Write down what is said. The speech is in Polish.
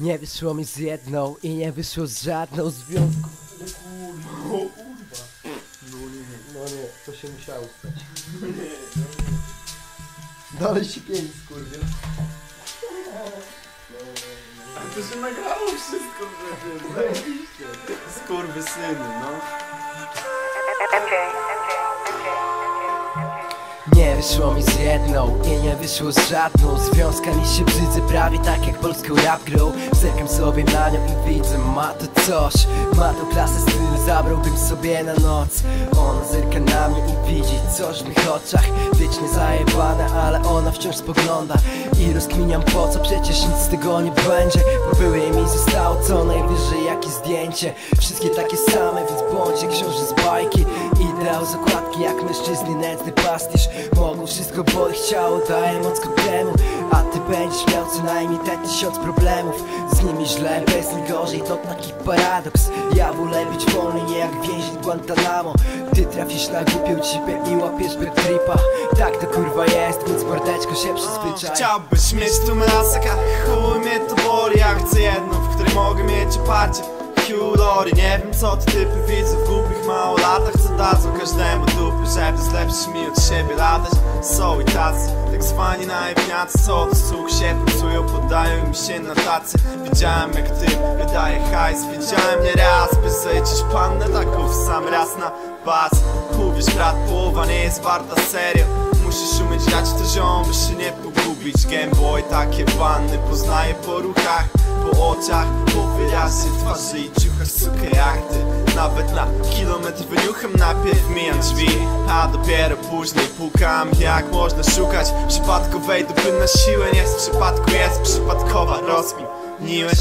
Nie wyszło mi z jedną i nie wyszło z żadną związku. O kurwa. No nie. No nie, to się musiało stać. Dalej się pięć skurwiel. A to się nagrało wszystko przecież. Skurwy syny, no. Nie wyszło mi z jedną i nie wyszło z żadną. Związka mi się brzydzę prawie tak jak polską rap Zerkam sobie na nią i widzę, ma to coś. Ma to klasę styl, zabrałbym sobie na noc. Ona zerka na mnie i widzi coś w mych oczach. Wiecznie zajebane, ale ona wciąż spogląda. I rozkminiam po co, przecież nic z tego nie będzie. Bo były mi zostało co najwyżej jakieś zdjęcie. Wszystkie takie same, więc bądź jak książę z bajki. Ideał zakładki jak mężczyzny nędzny pastisz Mogą wszystko, bo ich ciało daje moc temu. A ty będziesz miał co najmniej te tysiąc problemów. Z nimi źle, bez nich gorzej, to taki paradoks. Ja wolę być wolny, nie jak więzień Guantanamo. Ty trafisz na głupią cipę i łapiesz bad tripa. Tak to kurwa jest, więc mordeczko się przyzwyczaj. Chciałbyś mieć tu lasek, a chuj mnie to boli Ja chcę jedną, w której mogę mieć oparcie. Hugh Laurie, nie wiem co ty typy widzę w głupich małolatach dadzą każdemu dupy, żeby z lepszymi od siebie latać Są i tacy, tak zwani najewniacy Co do słuch się psują, podają im się na tacy. Widziałem jak ty wydaje hajs, widziałem nie raz By zejdziesz pannę taką w sam raz na bas Uwierz brat, połowa nie jest warta serio Musisz umieć dać to ziom, by się nie pogubić. Gameboy takie panny poznaję po ruchach Po oczach, po wyrazie twarzy i ciuchach sukę jak ty. Nawet na kilometr wyniuchem najpierw mijam drzwi A dopiero później pukam jak można szukać. Przypadkowej dupy na siłę nie z przypadku jest przypadkowa. Rozkmin Niłeś